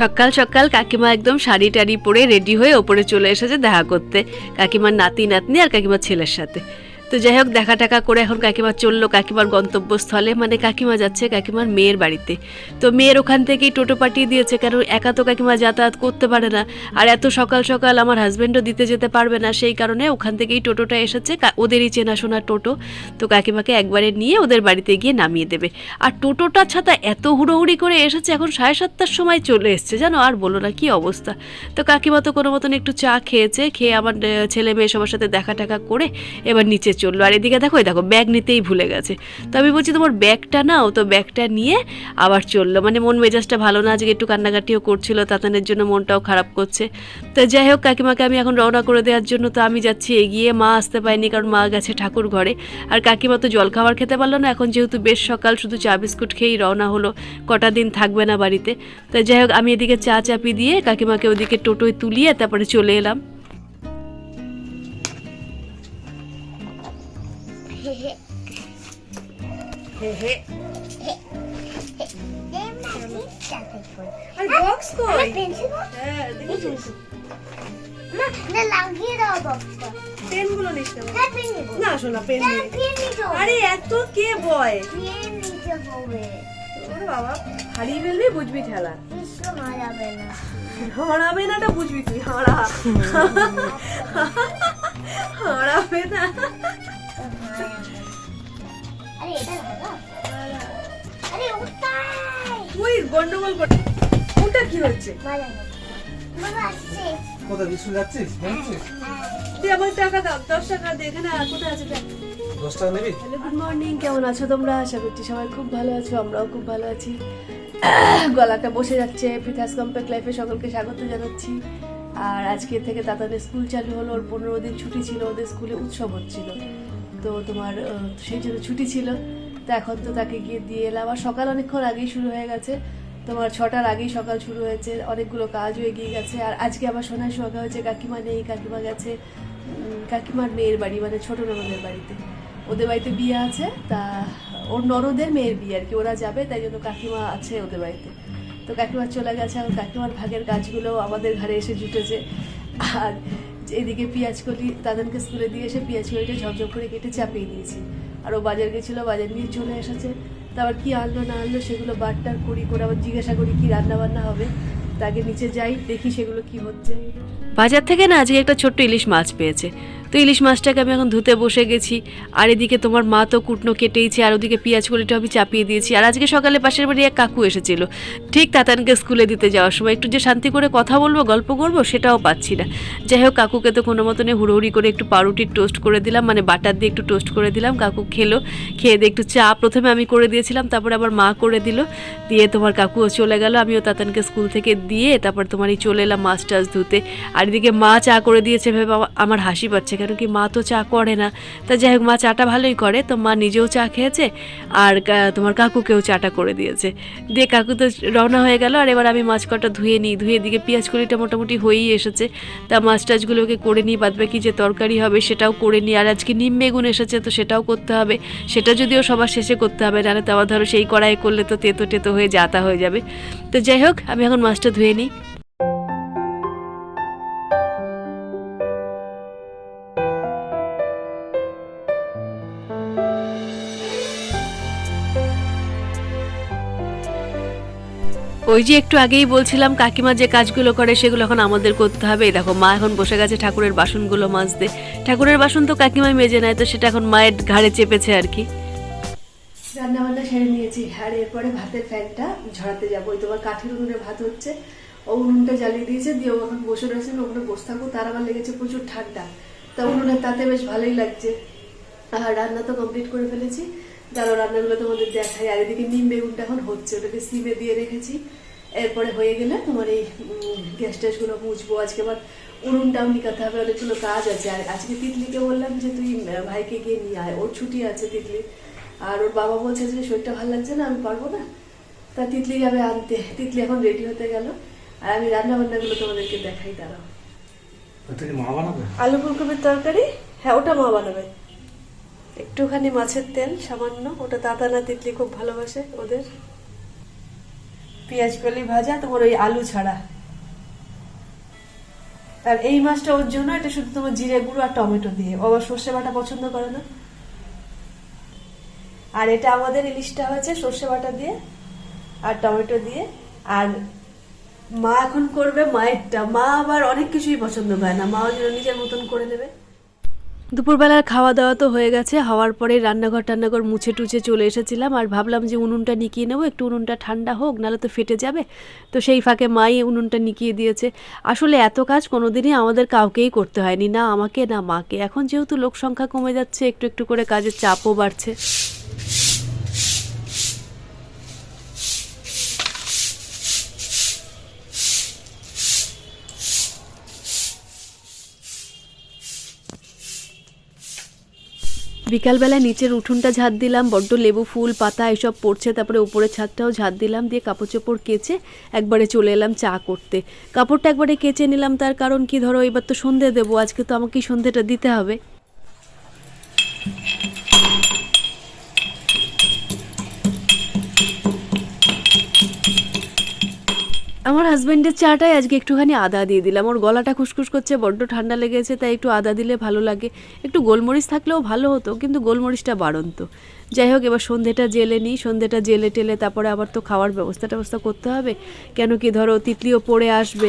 সকাল সকাল কাকিমা একদম শাড়ি টাড়ি পরে রেডি হয়ে ওপরে চলে এসেছে দেখা করতে। কাকিমার নাতি, নাতনি আর কাকিমার ছেলের সাথে। তো যাই হোক, দেখা টাকা করে এখন কাকিমা চলল কাকিমার গন্তব্যস্থলে মানে কাকিমা যাচ্ছে কাকিমার মেয়ের বাড়িতে। তো মেয়ের ওখান থেকেই টোটো পাঠিয়ে দিয়েছে, কারণ একা তো কাকিমা যাতায়াত করতে পারে না। আর এত সকাল সকাল আমার হাজব্যান্ডও দিতে যেতে পারবে না, সেই কারণে ওখান থেকেই টোটোটা এসেছে ওদেরই চেনাশোনা টোটো। তো কাকিমাকে একবারে নিয়ে ওদের বাড়িতে গিয়ে নামিয়ে দেবে। আর টোটোটা ছাতা এত হুড়োহুড়ি করে এসেছে, এখন সাড়ে সাতটার সময় চলে এসছে, জানো? আর বলো না, কি অবস্থা? তো কাকিমা তো কোনো মতন একটু চা খেয়েছে, খেয়ে আমার ছেলে মেয়ে সবার সাথে দেখা টাকা করে এবার নিচে চলল। আর এদিকে দেখো দেখো ব্যাগ নিতেই ভুলে গেছে। তো আমি বলছি, তোমার ব্যাগটা নাও। তো ব্যাগটা নিয়ে আবার চলল। মানে মন মেজাজটা ভালো না, আজকে একটু কান্নাকাটিও করছিল, তাতানের জন্য মনটাও খারাপ করছে। তো যাই হোক, কাকিমাকে আমি এখন রওনা করে দেওয়ার জন্য, তো আমি যাচ্ছি, এগিয়ে মা আসতে পারিনি, কারণ মা গেছে ঠাকুর ঘরে। আর কাকিমা তো জল খাবার খেতে পারল না, এখন যেহেতু বেশ সকাল, শুধু চা বিস্কুট খেয়েই রওনা হলো, কটা দিন থাকবে না বাড়িতে। তো যাই হোক, আমি এদিকে চা চাপি দিয়ে কাকিমাকে ওদিকে টোটোয় তুলিয়ে তারপরে চলে এলাম। আর বক্স কই? হ্যাঁ দেখি না না লাগিয়ে দাও বক্সটা পেনগুলো নিস না হ্যাঁ পেন নিব। না শোনা পেন নেই পেন নিতে হবে আরে এত কে বয়? পেন নিতে হবে। ওরে বাবা হারিয়ে ফেলবি বুঝবি ঠেলা। বিশ্ব না। হারাবে নাটা বুঝবি তুই হারা। হারাবে না। আরে এটা লাগাও আরে ওটাই তুই গন্ডগোল কর ওটা কি হচ্ছে আসছে। বিস্কুট যাচ্ছিস? তুই আমার টাকা দাও দশ টাকা দে এখানে আর কোথায় আছে? দশ টাকা নিবি? গুড মর্নিং কেমন আছো তোমরা? আশা করছি সবাই খুব ভালো আছো আমরাও খুব ভালো আছি। গলাটা বসে যাচ্ছে পিথাস কম্প্যাক্ট লাইফে সকলকে স্বাগত জানাচ্ছি। আর আজকে থেকে তাদের স্কুল চালু হলো ওর পনেরো দিন ছুটি ছিল ওদের স্কুলে উৎসব হচ্ছিল। তো তোমার সেই জন্য ছুটি ছিল। তো এখন তো তাকে গিয়ে দিয়ে এলাম। আর সকাল অনেকক্ষণ আগেই শুরু হয়ে গেছে। তোমার ছটার আগেই সকাল শুরু হয়েছে। অনেকগুলো কাজও এগিয়ে গেছে। আর আজকে আবার শোনার শোকা হয়েছে। কাকিমা নেই, কাকিমা গেছে। কাকিমার মেয়ের বাড়ি মানে ছোট ননদের বাড়িতে। ওদের বাড়িতে বিয়ে আছে। তা ওর ননদের মেয়ের বিয়ে আর কি। ওরা যাবে, তাই জন্য কাকিমা আছে ওদের বাড়িতে। তো কাকিমা চলে গেছে। আর কাকিমার ভাগের কাজগুলো আমাদের ঘরে এসে জুটেছে। আর এদিকে পেঁয়াজ কলি তাদেরকে স্কুলে দিয়ে এসে পেঁয়াজ কলিটা ঝকঝক করে কেটে চাপিয়ে দিয়েছি। আর ও বাজার গেছিল, বাজার নিয়ে চলে এসেছে। তারপর কি আনলো, না আনলো, সেগুলো বাটটার করি করে আবার জিজ্ঞাসা করি কি রান্না বান্না হবে। তাকে নিচে যাই, দেখি সেগুলো কি হচ্ছে। বাজার থেকে না আজকে একটা ছোট্ট ইলিশ মাছ পেয়েছে। তো ইলিশ মাছটাকে আমি এখন ধুতে বসে গেছি। আর এদিকে তোমার মা তো কুটনো কেটেইছে, আর ওদিকে পেঁয়াজ কলিটা আমি চাপিয়ে দিয়েছি। আর আজকে সকালে পাশের বাড়ি এক কাকু এসেছিল। ঠিক তাতানকে স্কুলে দিতে যাওয়ার সময় একটু যে শান্তি করে কথা বলব, গল্প করব, সেটাও পাচ্ছি না। যাই হোক, কাকুকে তো কোনো মতনে হুড়োহুড়ি করে একটু পাউরুটির টোস্ট করে দিলাম মানে বাটার দিয়ে একটু টোস্ট করে দিলাম, কাকু খেলো। খেয়ে দিয়ে একটু চা প্রথমে আমি করে দিয়েছিলাম, তারপরে আবার মা করে দিল। দিয়ে তোমার কাকুও চলে গেল, আমিও তাতানকে স্কুল থেকে দিয়ে তারপর তোমার এই চলে এলাম মাছ টাছ ধুতে। আর এদিকে মা চা করে দিয়েছে, ভেবে আমার- আমার হাসি পাচ্ছে কেন কি মা তো চা করে না। তা যাই হোক মা চাটা ভালোই করে, তো মা নিজেও চা খেয়েছে, আর তোমার কাকুকেও চাটা করে দিয়েছে। দিয়ে কাকু তো রওনা হয়ে গেল, আর এবার আমি মাছ কটা ধুয়ে নিই। ধুয়ে দিকে পেঁয়াজ কলিটা মোটামুটি হয়েই এসেছে। তা মাছ টাছগুলোকে করে নিই, বাদ বাকি যে তরকারি হবে সেটাও করে নিই। আর আজকে নিম বেগুন এসেছে, তো সেটাও করতে হবে। সেটা যদিও সবার শেষে করতে হবে, নাহলে তো আবার ধরো সেই কড়াই করলে তো তেতো টেতো হয়ে যাতা হয়ে যাবে। তো যাই হোক আমি এখন মাছটা ধুয়ে নিই। ওই যে একটু আগেই বলছিলাম, কাকিমা যে কাজগুলো করে সেগুলো এখন আমাদের করতে হবে। দেখো, মা এখন বসে গেছে ঠাকুরের বাসনগুলো মাজতে। ঠাকুরের বাসন তো কাকিমাই মেজে নেয়, তো সেটা এখন মায়ের ঘাড়ে চেপেছে আর কি। রান্না বান্না সেরে নিয়েছি। আর এরপরে ভাতের ফ্যানটা ঝরাতে যাব। ওই তোমার কাঠের উনুনে ভাত হচ্ছে। ও উনুনটা জ্বালিয়ে দিয়েছে, দিয়ে ও এখন বসে রয়েছেন ওখানে বসে থাকব। তার আমার লেগেছে প্রচুর ঠান্ডা। তা উনুনের তাতে বেশ ভালোই লাগছে। আর রান্না তো কমপ্লিট করে ফেলেছি। দাঁড়ো রান্নাগুলো তোমাদের দেখাই। আর এদিকে নিম বেগুনটা এখন হচ্ছে ওটাকে সিমে দিয়ে রেখেছি। এরপরে হয়ে গেলে তোমার এই উম, গ্যাস ট্যাসগুলো মুছবো। আজকে আবার উনুনটাও নিকাতে হবে অনেকগুলো কাজ আছে। আর আজকে তিতলিকে বললাম যে তুই ভাইকে গিয়ে নিয়ে আয়। ওর ছুটি আছে তিতলি। আর ওর বাবা বলছে যে শরীরটা ভালো লাগছে না আমি পারব না। তা তিতলি যাবে আনতে। তিতলি এখন রেডি হতে গেল। আর আমি রান্না বান্নাগুলো তোমাদেরকে দেখাই দাঁড়াও। আলু ফুলকপির তরকারি? হ্যাঁ ওটা মা বানাবে। একটুখানি মাছের তেল, সামান্য। ওটা দাদা না তিতলি খুব ভালোবাসে ওদের। পেঁয়াজ কলি ভাজা, তোমার ওই আলু ছাড়া। আর এই মাছটা ওর জন্য, এটা শুধু তোমার জিরে গুঁড়ো আর টমেটো দিয়ে। ও আবার সর্ষে বাটা পছন্দ করে না। আর এটা আমাদের ইলিশটা হয়েছে, সর্ষে বাটা দিয়ে আর টমেটো দিয়ে। আর মা এখন করবে মায়েরটা। মা আবার অনেক কিছুই পছন্দ করে না। মা নিজের মতন করে নেবে। দুপুরবেলার খাওয়া দাওয়া তো হয়ে গেছে, হওয়ার পরে রান্নাঘর টান্নাঘর মুছে টুছে চলে এসেছিলাম আর ভাবলাম যে উনুনটা নিকিয়ে নেব, একটু উনুনটা ঠান্ডা হোক, নাহলে তো ফেটে যাবে। তো সেই ফাঁকে মাই উনুনটা নিকিয়ে দিয়েছে। আসলে এত কাজ কোনোদিনই আমাদের কাউকেই করতে হয়নি, না আমাকে, না মাকে। এখন যেহেতু লোক সংখ্যা কমে যাচ্ছে, একটু একটু করে কাজের চাপও বাড়ছে। বিকালবেলায় নিচের উঠোনটা ঝাড় দিলাম, বড্ড লেবু ফুল, পাতা এসব পড়ছে, তারপরে উপরে ছাদটাও ঝাঁট দিলাম, দিয়ে কাপড় চোপড় কেচে একবারে চলে এলাম চা করতে। কাপড়টা একবারে কেচে নিলাম, তার কারণ কি, ধরো এবার তো সন্ধে দেবো, আজকে তো আমাকেই সন্ধেটা দিতে হবে। আমার হাজব্যান্ডের চাটাই আজকে একটুখানি আদা দিয়ে দিলাম। ওর গলাটা খুসখুস করছে, বড্ড ঠান্ডা লেগেছে, তাই একটু আদা দিলে ভালো লাগে। একটু গোলমরিচ থাকলেও ভালো হতো, কিন্তু গোলমরিচটা বাড়ন্ত। যাই হোক, এবার সন্ধেটা জেলে নিই। সন্ধেটা জেলে টেলে তারপরে আবার তো খাওয়ার ব্যবস্থা ট্যবস্থা করতে হবে। কেন কি ধরো তিতলিও পড়ে আসবে।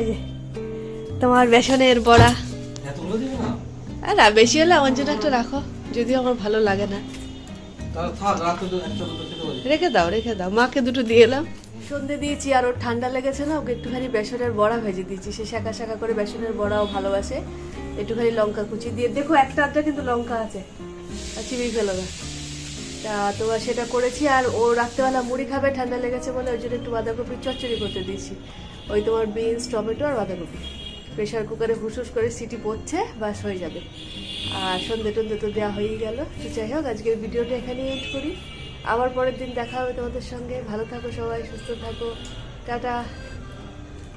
এই যে তোমার বেসনের বড়া। এতগুলো আর না, বেশি হলে আমার জন্য একটা রাখো যদিও আমার ভালো লাগে না। রেখে দাও রেখে দাও। মাকে দুটো দিয়ে এলাম। সন্ধে দিয়েছি আর ওর ঠান্ডা লেগেছে না ওকে একটুখানি বেসনের বড়া ভেজে দিয়েছি। সে শাখা শাখা করে বেসনের বড়াও ভালোবাসে। একটুখানি লঙ্কা কুচি দিয়ে দেখো একটা আধটা কিন্তু লঙ্কা আছে। আর চিবিয়ে ফেলো না। তা তোমার সেটা করেছি আর ও রাত্রেবেলা মুড়ি খাবে ঠান্ডা লেগেছে বলে ওই জন্য একটু বাঁধাকপির চচ্চড়ি করতে দিয়েছি। ওই তোমার বিনস, টমেটো আর বাঁধাকপি। প্রেশার কুকারে হুসুস করে সিটি পড়ছে বাস হয়ে যাবে। আর সন্ধে টন্ধে তো দেওয়া হয়েই গেল। তো যাই হোক, আজকের ভিডিওটা এখানেই এড করি। আবার পরের দিন দেখা হবে তোমাদের সঙ্গে। ভালো থাকো সবাই, সুস্থ থাকো। টাটা।